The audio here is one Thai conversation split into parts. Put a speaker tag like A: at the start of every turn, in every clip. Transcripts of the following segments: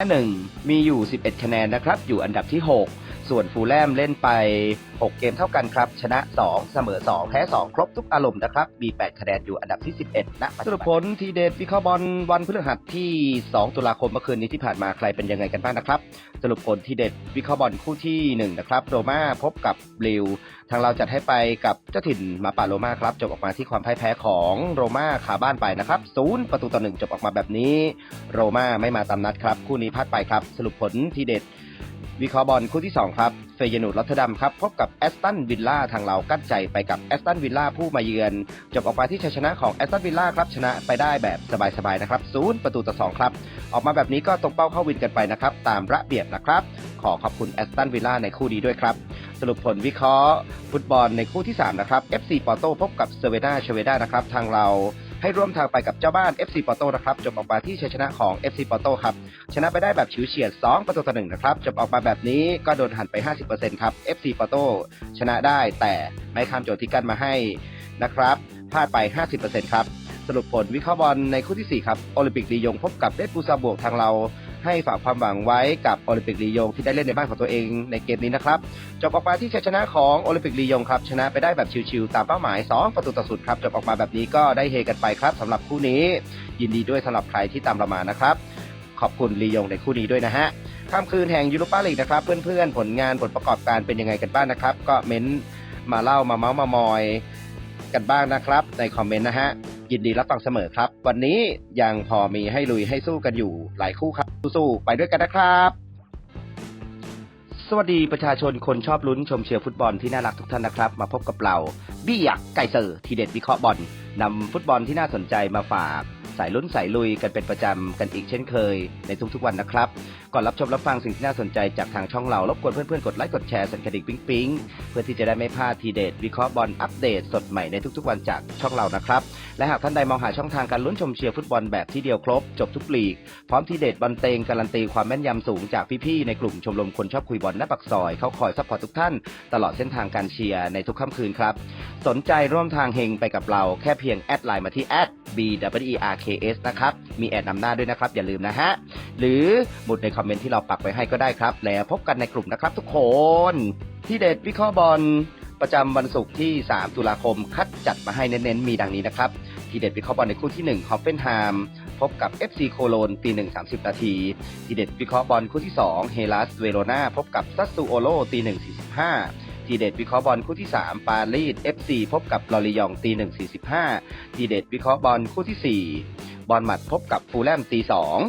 A: หนึ่งมีอยู่ 11 คะแนนนะครับ อยู่อันดับที่ 6 ส่วนฟูลแลมเล่นไป 6 เกมเท่ากันครับ ชนะ 2 เสมอ 2 แพ้ 2 ครบทุกอารมณ์นะครับ มี 8 คะแนนอยู่อันดับที่ 11 นะสรุปผลทีเด็ดวิเคราะห์บอลวันพฤหัสที่ 2 ตุลาคมเมื่อคืนนี้ที่ผ่านมาใครเป็นยังไงกันบ้างนะครับ สรุปผลทีเด็ดวิเคราะห์บอลคู่ที่ 1 นะครับ โรม่าพบกับลิว ทางเราจัดให้ไปกับเจ้าถิ่นมาป่าโรม่าครับ จบออกมาที่ความพ่ายแพ้ของโรม่าขาบ้านไปนะครับศูนย์ประตูต่อหนึ่งจบออกมาแบบนี้ โรม่าไม่มาตามนัดครับ คู่นี้พลาดไปครับ สรุปผลทีเด็ด วิเคราะห์บอลคู่ที่ 2 ครับ เฟยนูดรอตเทอร์ดัมครับ พบกับแอสตันวิลล่าทางเรากั้นใจไปกับแอสตันวิลล่าผู้มาเยือน จบออกมาที่ชัยชนะของแอสตันวิลล่าครับ ชนะไปได้แบบสบายๆนะครับศูนย์ประตูต่อ2ครับ ออกมาแบบนี้ก็ตรงเป้าเข้าวินกันไปนะครับ ตามระเบียบนะครับ ขอขอบคุณแอสตันวิลล่าในคู่นี้ด้วยครับ สรุปผลวิเคราะห์ ฟุตบอลในคู่ที่ 3 นะครับ FC ปอร์โตพบกับเซเวดาเชเวดานะครับทางเรา ให้ร่วมทางไปกับเจ้าบ้าน FC ปอโตนะครับจบออกมาที่ชัยชนะของ FC ปอโตครับชนะไปได้แบบฉิวเฉียด 2 ประตูต่อหนึ่งนะครับจบออกมาแบบนี้ก็โดนหันไป 50%ครับ FC ปอโตชนะได้แต่ไม่ข้ามโจทย์ที่กันมาให้นะครับพลาดไป 50%ครับสรุปผลวิเคราะห์บอลในคู่ที่ 4 ครับโอลิมปิกดียงพบกับเดดบูซาบวกทางเรา ให้ฝากความหวังไว้กับโอลิมปิกลียงที่ได้เล่นในบ้านของตัวเองในเกมนี้นะครับจบออกมาที่ชัยชนะของโอลิมปิกลียงครับชนะไปได้แบบชิวๆตามเป้าหมาย 2 ประตูต่อศูนย์ครับจบออกมาแบบนี้ก็ได้เฮกันไปครับสำหรับคู่นี้ ยินดีด้วยสำหรับใครที่ตามเรามานะครับ ขอบคุณลียงในคู่นี้ด้วยนะฮะค่ำคืนแห่งยูโรปาลีกนะครับเพื่อนๆผลงานผลประกอบการเป็นยังไงกันบ้างนะครับ ก็เม้นมาเล่ามาเมาส์มามอยกันบ้างนะครับ ในคอมเมนต์นะฮะ ยินดีรับฟังเสมอครับ วันนี้ยังพอมีให้ลุยให้สู้กันอยู่หลายคู่ครับ สู้ๆไปด้วยกันนะครับ สวัสดีประชาชนคนชอบลุ้นชมเชียร์ฟุตบอลที่น่ารักทุกท่านนะครับ มาพบกับเราบี้ยักไก่เซอร์ทีเด็ดวิเคราะห์บอลนำฟุตบอลที่น่าสนใจมาฝาก สายลุ้นสายลุยกันเป็นประจำกันอีกเช่นเคยในทุกๆวันนะครับ ก่อนรับชมรับฟังสิ่งที่น่าสนใจจากทางช่องเรารบกวนเพื่อนๆกดไลค์กดแชร์สั่นกระดิ่งปิ๊งปิ๊งเพื่อที่จะได้ไม่พลาดทีเด็ดวิเคราะห์บอลอัปเดตสดใหม่ในทุกๆวันจากช่องเรานะครับ และหากท่านใดมองหาช่องทางการลุ้นชมเชียร์ฟุตบอลแบบที่เดียวครบ จบทุกลีก พร้อมทีเด็ดบอลเตงการันตีความแม่นยำสูงจากพี่ๆในกลุ่มชมรมคนชอบคุยบอลหน้าปักซอยเขาคอยซัพพอร์ตทุกท่าน ตลอดเส้นทางการเชียร์ในทุกค่ำคืนครับสนใจร่วมทางเฮงไปกับเราแค่เพียงแอดไลน์มาที่ b k s นะครับ มีแอดนำหน้าด้วยนะครับ อย่าลืมนะฮะ หรือหมุดในคอมเมนต์ที่เราปักไว้ให้ก็ได้ครับ แล้วพบกันในกลุ่มนะครับทุกคน ที่เด็ดวิเคราะห์บอลประจำวันศุกร์ที่ 3 ตุลาคม คัดจัดมาให้เน้นๆ มีดังนี้นะครับ ทีเด็ดวิเคราะห์บอลในคู่ที่ 1 ฮอฟเฟนไฮม์พบกับ FC โคโลนตี1 30นาที ทีเด็ดวิเคราะห์บอลคู่ที่ 2 เฮลัสเวโรนาพบกับซัสซูโอโลตี1 45 ทีเด็ดวิเคราะห์บอลคู่ที่ 3 ปารีส FC พบกับลอริยองตี1 45ทีเด็ดวิเคราะห์บอลคู่ที่ 4 บอลหมัดพบกับฟูลแลมตี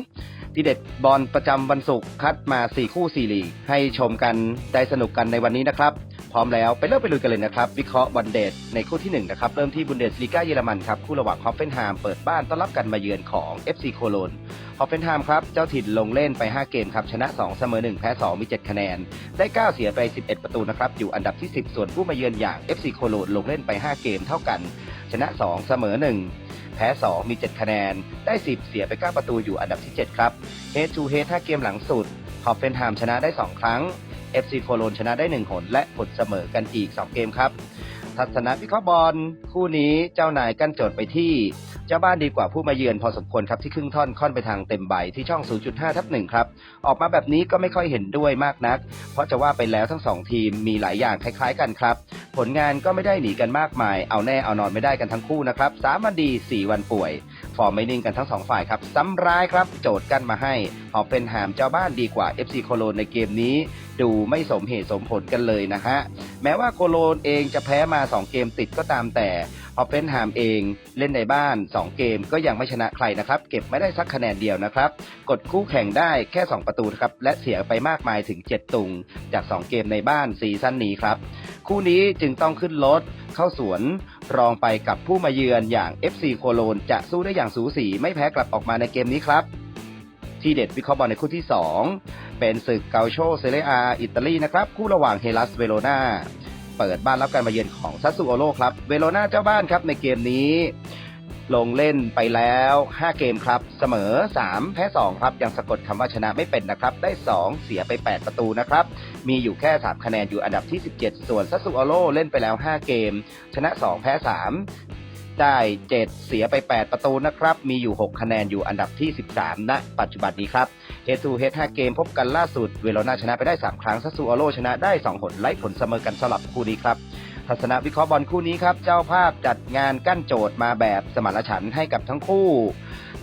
A: 2ทีเด็ดบอลประจำวันศุกร์คัดมา 4 คู่4ลีก ให้ชมกันได้สนุกกันในวันนี้นะครับ พร้อมแล้วไปเริ่มไปลุยกันเลยนะครับ วิเคราะห์บอลเดทในคู่ที่ 1 นะครับ เริ่มที่บุนเดสลีกาเยอรมันครับ คู่ระหว่างฮอฟเฟนไฮม์เปิดบ้านต้อนรับกันมาเยือนของ FC โคโลน อฟเฟนไฮม์ครับ เจ้าถิ่นลงเล่นไป 5 เกมครับ ชนะ 2 เสมอ 1 แพ้ 2 มี 7 คะแนน ได้ 9 เสียไป 11 ประตูนะครับ อยู่อันดับที่ 10 ส่วนผู้มาเยือนอย่าง FC โคโลนลงเล่นไป 5 เกมเท่ากัน ชนะ 2 เสมอ 1 แพ้ 2 มี 7 คะแนน ได้ 10 เสียไป 9 ประตูอยู่อันดับที่ 7 ครับ Head to h ฮ5เกมหลังสุดฮอฟเฟนไฮม์ชนะได้ 2 ครั้ง FC โคโลนชนะได้ 1 หน และผลเสมอกันอีก 2 เกมครับ ทัศนะวิเคราะห์บอลคู่นี้เจ้านายกั้นโจทย์ไปที่ เจ้าบ้านดีกว่าผู้มาเยือนพอสมควรครับที่ครึ่งท่อนค่อนไปทางเต็มใบที่ช่อง 0.5 ทับ1ครับ ออกมาแบบนี้ก็ไม่ค่อยเห็นด้วยมากนัก เพราะจะว่าไปแล้วทั้งสองทีมมีหลายอย่างคล้ายๆกันครับ ผลงานก็ไม่ได้หนีกันมากมาย เอาแน่เอานอนไม่ได้กันทั้งคู่นะครับสามวันดี 4 วันป่วย ฟอร์มไม่นิ่งกันทั้งสองฝ่ายครับซ้ำร้ายครับ โจทย์กันมาให้ฮอฟเฟนไฮม์เจ้าบ้านดีกว่า FC โคโลนในเกมนี้ ดูไม่สมเหตุสมผลกันเลยนะฮะ แม้ว่าโคโลนเองจะแพ้มา 2 เกมติดก็ตามแต่ฮอฟเฟนไฮมเองเล่นในบ้าน 2 เกมก็ยังไม่ชนะใครนะครับ เก็บไม่ได้สักคะแนนเดียวนะครับ กดคู่แข่งได้แค่ 2 ประตูครับ และเสียไปมากมายถึง 7 ตุง จาก 2 เกมในบ้านซีซั่นนี้ครับ คู่นี้จึงต้องขึ้นรถเข้าสวนรองไปกับผู้มาเยือนอย่าง FC โคโลนจะสู้ได้อย่างสูสีไม่แพ้กลับออกมาในเกมนี้ครับ ที่เด็ดวิเคราะห์บอลในคู่ที่ 2 เป็นศึกเกาโชเซเรียอาอิตาลีนะครับ คู่ระหว่างเฮลัสเวโรนาเปิดบ้านรับการมาเยือนของซัสซูโอโลครับ เวโรนาเจ้าบ้านครับในเกมนี้ ลงเล่นไปแล้ว 5 เกมครับ เสมอ 3 แพ้ 2 ครับ ยังสะกดคำว่าชนะไม่เป็นนะครับ ได้ 2 เสียไป 8 ประตูนะครับ มีอยู่แค่ 3 คะแนนอยู่อันดับที่ 17 ส่วนซัสซูอโลเล่นไปแล้ว 5 เกม ชนะ 2 แพ้ 3ได้7เสียไป 8 ประตูนะครับ มีอยู่ 6 คะแนนอยู่อันดับที่ 13ณปัจจุบันนี้ครับเฮทูเฮด5เกมพบกันล่าสุด เวโรนาชนะไปได้ 3 ครั้งซัสซูอโรชนะได้ 2 หนไล่ผลเสมอกันสลับคู่นี้ครับ ทัศนวิเคราะห์บอลคู่นี้ครับ เจ้าภาพจัดงานกั้นโจทย์มาแบบสมานฉันท์ให้กับทั้งคู่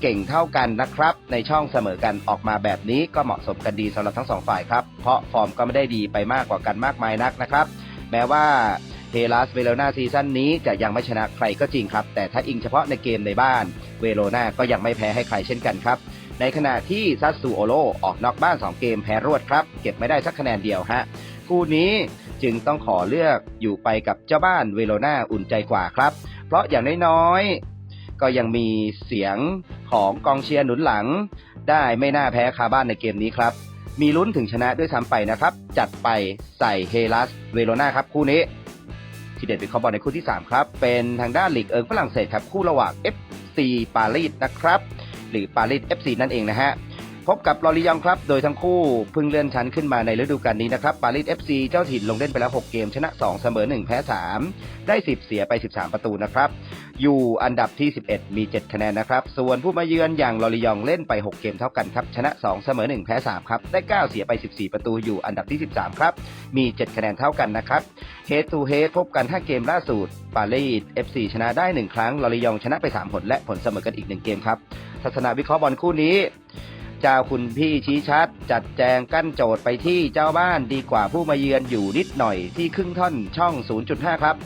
A: เก่งเท่ากันนะครับ ในช่องเสมอกันออกมาแบบนี้ก็เหมาะสมกันดีสำหรับทั้งสองฝ่ายครับ เพราะฟอร์มก็ไม่ได้ดีไปมากกว่ากันมากมายนักนะครับ แม้ว่าเฮลัสเวโรนาซีซั่นนี้จะยังไม่ชนะใครก็จริงครับ แต่ถ้าอิงเฉพาะในเกมในบ้าน เวโรนาก็ยังไม่แพ้ให้ใครเช่นกันครับ ในขณะที่ซัตซูโอโรออกนอกบ้าน 2 เกมแพ้รวดครับ เก็บไม่ได้สักคะแนนเดียวฮะคู่นี้ จึงต้องขอเลือกอยู่ไปกับเจ้าบ้านเวโรนาอุ่นใจกว่าครับ เพราะอย่างน้อยๆ ก็ยังมีเสียงของกองเชียร์หนุนหลัง ได้ไม่น่าแพ้คาบ้านในเกมนี้ครับ มีลุ้นถึงชนะด้วยซ้ำไปนะครับ จัดไปใส่เฮลัสเวโรนาครับคู่นี้ทีเด็ดเป็นคอมบอลในคู่ที่ 3 ครับ เป็นทางด้านลีกเอิงฝรั่งเศสครับ คู่ระหว่าง FC ปารีสนะครับ หรือปารีส FC นั่นเองนะฮะ พบกับลอริยองครับ โดยทั้งคู่เพิ่งเลื่อนชั้นขึ้นมาในฤดูกาลนี้นะครับ ปารีส FC เจ้าถิ่นลงเล่นไปแล้ว 6 เกม ชนะ 2 เสมอ 1 แพ้ 3 ได้ 10 เสียไป 13 ประตูนะครับ อยู่อันดับที่ 11 มี 7 คะแนนนะครับ ส่วนผู้มาเยือนอย่างลอริยองเล่นไป 6 เกมเท่ากันครับ ชนะ 2 เสมอ 1 แพ้ 3 ครับ ได้ 9 เสียไป 14 ประตู อยู่อันดับที่ 13 ครับ มี 7 คะแนนเท่ากันนะครับ Head to Head พบกัน 5 เกมล่าสุด ปารีส FC ชนะได้ 1 ครั้ง ลอริยองชนะไป 3 ผล และผลเสมอกันอีก 1 เกมครับทัศนวิเคราะห์บอลคู่นี้ เจ้าคุณพี่ชี้ชัด จัดแจงกั้นโจทย์ไปที่เจ้าบ้านดีกว่าผู้มาเยือนอยู่นิดหน่อยที่ครึ่งท่อนช่อง 0.5 ครับ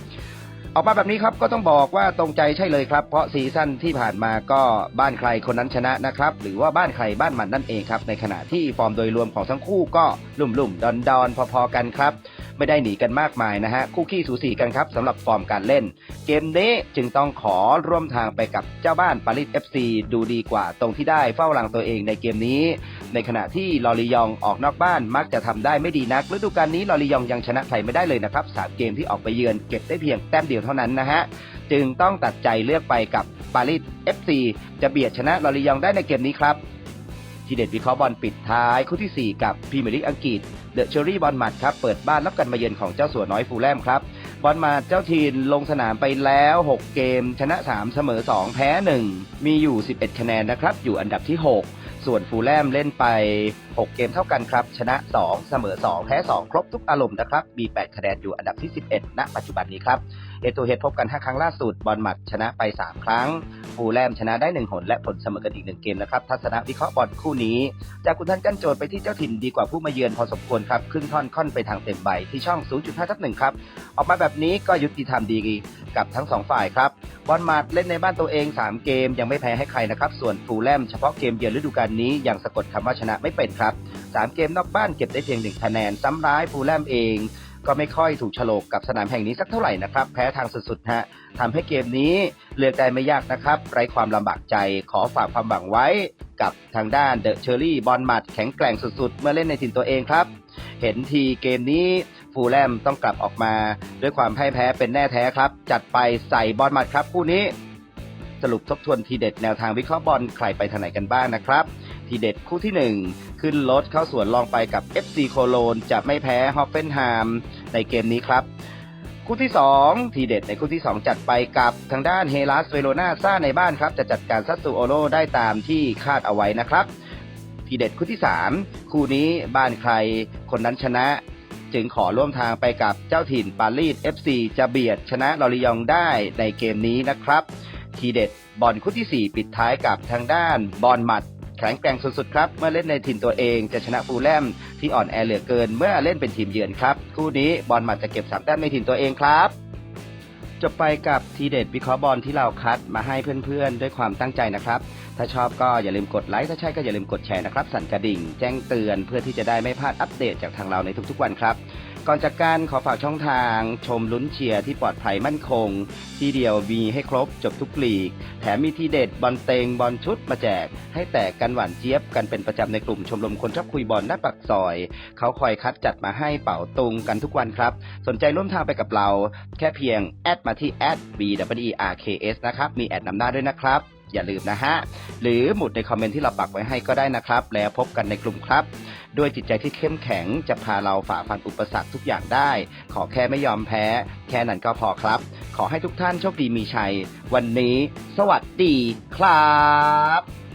A: ออกมาแบบนี้ครับก็ต้องบอกว่าตรงใจใช่เลยครับ เพราะซีซั่นที่ผ่านมาก็บ้านใครคนนั้นชนะนะครับ หรือว่าบ้านใครบ้านมันนั่นเองครับ ในขณะที่ฟอร์มโดยรวมของทั้งคู่ก็ลุ่มๆดอนๆพอๆกันครับ ไม่ได้หนีกันมากมายนะฮะคู่ขี้สูสีกันครับสำหรับฟอร์มการเล่น เกมนี้จึงต้องขอร่วมทางไปกับเจ้าบ้านปารีส FC ดูดีกว่าตรงที่ได้เฝ้าหลังตัวเองในเกมนี้ ในขณะที่ลอริยองออกนอกบ้านมักจะทำได้ไม่ดีนักฤดูกาลนี้ลอริยองยังชนะใครไม่ได้เลยนะครับสามเกมที่ออกไปเยือนเก็บได้เพียงแต้มเดียวเท่านั้นนะฮะจึงต้องตัดใจเลือกไปกับปารีส FC จะเบียดชนะลอริยองได้ในเกมนี้ครับทีเด็ดวิเคราะห์บอลปิดท้ายคู่ทีสี่4 กับพรีเมียร์ลีกอังกฤษ เดอะเชอรี่บอลมัดครับเปิดบ้านรับกันมาเยือนของเจ้าสัวน้อยฟูลแลมครับบอลมาเจ้าทีนลงสนามไปแล้ว 6 เกม ชนะ 3 เสมอ 2 แพ้ 1 มีอยู่ 11 คะแนนนะครับ อยู่อันดับที่ 6 ส่วนฟูลแลมเล่นไป 6 เกมเท่ากันครับ ชนะ 2 เสมอ 2 แพ้ 2 ครบทุกอารมณ์นะครับ มี 8 คะแนนอยู่อันดับที่ 11 ณ ปัจจุบันนี้ครับ เฮดตัวเฮดพบกัน 5 ครั้งล่าสุดบอลหมัดชนะไป 3 ครั้ง ฟูลแลมชนะได้ 1 หน และผลเสมอกันอีก 1 เกมนะครับทัศนวิเคราะห์บอลคู่นี้ จากคุณท่านกั้นโจทย์ไปที่เจ้าถิ่นดีกว่าผู้มาเยือนพอสมควรครับครึ่งท่อนค่อนไปทางเต็มใบที่ช่อง 0.5ทับหนึ่งครับออกมาแบบนี้ก็ยุติธรรมดีกับทั้งสองฝ่ายครับบอลหมาดเล่นในบ้านตัวเอง 3 เกมยังไม่แพ้ให้ใครนะครับส่วนฟูลแลมเฉพาะเกมเยือนฤดูกาลนี้ยังสะกดคำว่าชนะไม่เป็นครับ3เกมนอกบ้านเก็บได้เพียง1คะแนนซ้ำร้ายฟูลแลมเอง ก็ไม่ค่อยถูกฉลกกับสนามแห่งนี้สักเท่าไหร่นะครับ แพ้ทางสุดๆฮะทำให้เกมนี้เลือกได้ไม่ยากนะครับ ไร้ความลำบากใจขอฝากความหวังไว้กับทางด้านเดอะเชอรี่บอลมัดแข็งแกร่งสุดๆ เมื่อเล่นในถิ่นตัวเองครับ เห็นทีเกมนี้ฟูลแลมต้องกลับออกมา ด้วยความพ่ายแพ้เป็นแน่แท้ครับ จัดไปใส่บอลมัดครับคู่นี้ สรุปทบทวนทีเด็ดแนวทางวิเคราะห์บอลใครไปทางไหนกันบ้างนะครับ ทีเด็ดคู่ที่ 1 ขึ้นรถเข้าสวนลองไปกับ FC โคโลนจะไม่แพ้ฮอฟเฟนไฮม์ในเกมนี้ครับคู่ที่ 2 ทีเด็ดในคู่ที่ 2 จัดไปกับทางด้านเฮลัสเวโรนาซ่าในบ้านครับ จะจัดการซัตซูโอโรได้ตามที่คาดเอาไว้นะครับ ทีเด็ดคู่ที่ 3 คู่นี้บ้านใครคนนั้นชนะ จึงขอร่วมทางไปกับเจ้าถิ่นปารีส FC จะเบียดชนะลอริยองได้ในเกมนี้นะครับ ทีเด็ดบอลคู่ที่ 4 ปิดท้ายกับทางด้านบอลหมัด แข็งแกร่งสุดๆครับ เมื่อเล่นในถิ่นตัวเองจะชนะฟูลแลมที่อ่อนแอเหลือเกิน เมื่อเล่นเป็นทีมเยือนครับ คู่นี้บอลหมัดจะเก็บสามแต้มในถิ่นตัวเองครับจบไปกับทีเด็ดวิเคราะห์บอลที่เราคัดมาให้เพื่อนๆ ด้วยความตั้งใจนะครับ ถ้าชอบก็อย่าลืมกดไลค์ ถ้าใช่ก็อย่าลืมกดแชร์นะครับ สั่นกระดิ่ง แจ้งเตือนเพื่อที่จะได้ไม่พลาดอัปเดตจากทางเราในทุกๆวันครับ ก่อนจากการขอฝากช่องทางชมลุ้นเชียร์ที่ปลอดภัยมั่นคง ที่เดียวมีให้ครบจบทุกลีก แถมมีทีเด็ดบอลเตงบอลชุดมาแจก ให้แตกกันหวานเจี๊ยบกันเป็นประจำในกลุ่มชมรมคนชอบคุยบอลหน้าปากซอย เขาคอยคัดจัดมาให้เป่าตุงกันทุกวันครับ สนใจร่วมทางไปกับเรา แค่เพียงแอดมาที่ b w e r k s นะครับมีแอดนำหน้าด้วยนะครับ อย่าลืมนะฮะ หรือหมุดในคอมเมนต์ที่เราปักไว้ให้ก็ได้นะครับ แล้วพบกันในกลุ่มครับ ด้วยจิตใจที่เข้มแข็งจะพาเราฝ่าฟันอุปสรรคทุกอย่างได้ ขอแค่ไม่ยอมแพ้ แค่นั้นก็พอครับขขอให้ทุกท่านโชคดีมีชัย วันนี้ สวัสดีครับ